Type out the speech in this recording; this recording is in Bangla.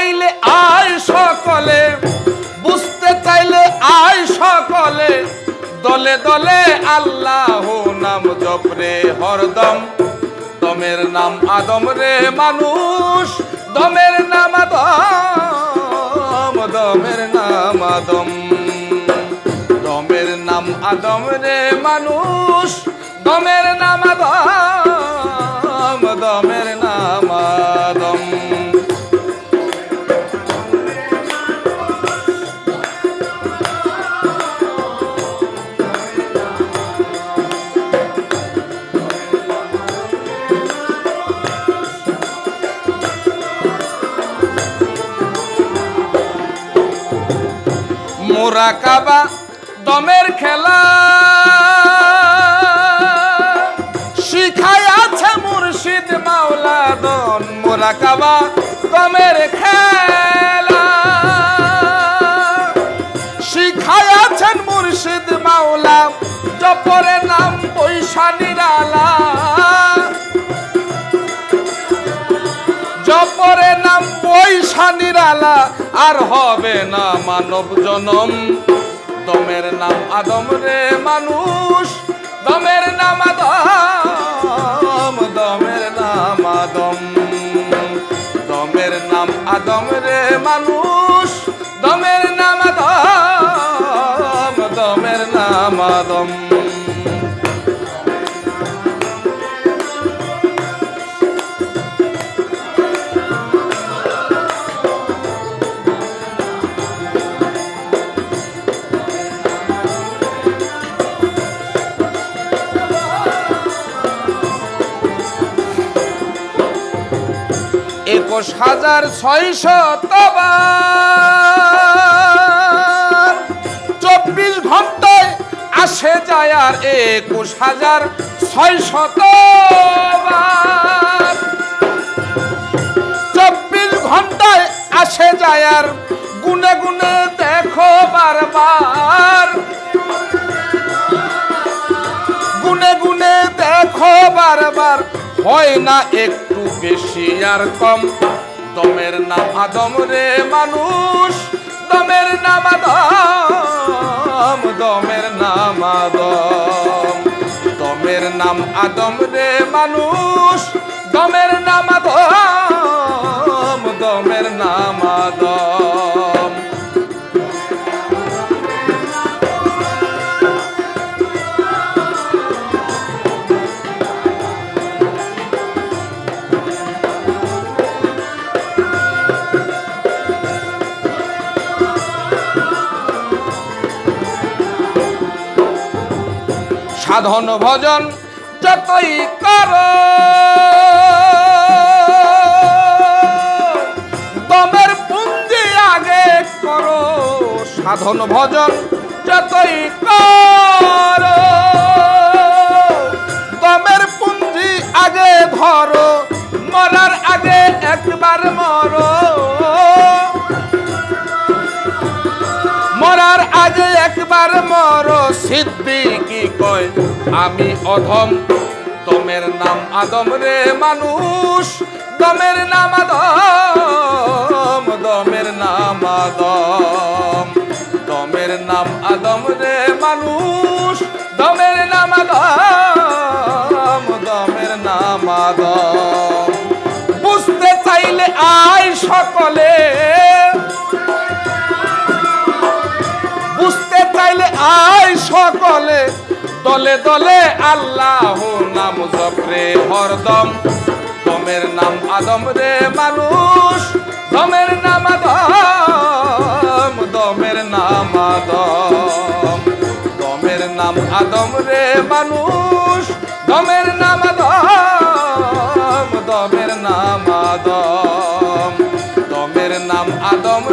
চাইলে আয় সকলে, বুঝতে চাইলে আয় সকলে। দলে দলে আল্লাহ নাম জপরে হরদম। দমের নাম আদম রে মানুষ, দমের নাম আদম, দমের নাম আদম। দমের নাম আদম রে মানুষ, দমের নাম আদম। মোরাকাবা দমের খেলা। শিখাই আছে মুর্শিদ মাওলা দন মোরাকাবা দমের খেলা। শিখাই আছেন মুর্শিদ মাওলা জপরে নাম পয়সা নিরালা। জপরে নাম পয়সা নিরালা। আর হবে না মানব জনম। দমের নাম আদম রে মানুষ, দমের নাম আদম, দমের নাম আদম। দমের নাম আদম রে মানুষ। একুশ হাজার ছয়শো চব্বিশ ঘন্টায় আসে যায় আর একুশ হাজার ছয়শো চব্বিশ ঘন্টায় আসে যায় আর গুনে গুনে দেখো বারবার। গুনে গুনে দেখো বারবার, হয় না একটু বেশি আর কম। দমের নাম আদম রে মানুষ, দমের নাম আদম, দমের নাম আদম। দমের নাম আদম রে মানুষ, দমের সাধন ভজন যতই কর। দমের পুঞ্জি আগে করো সাধন ভজন যতই কর। দমের পুঞ্জি আগে ধরো, মরার আগে একবার মরো। মরার আগে একবার মর। সিদ্দিকি কয়? আমি অধম। দমের নাম আদম রে মানুষ। দমের নাম আদম। দমের নাম আদম। দমের নাম আদম দলে দলে আল্লাহ নাম জপরে হরদম। দমের নাম আদম রে মানুষ, দমের নাম আদম, দমের নাম আদম। দমের নাম আদম রে মানুষ, দমের নাম আদম, দমের নাম আদম। দমের নাম আদম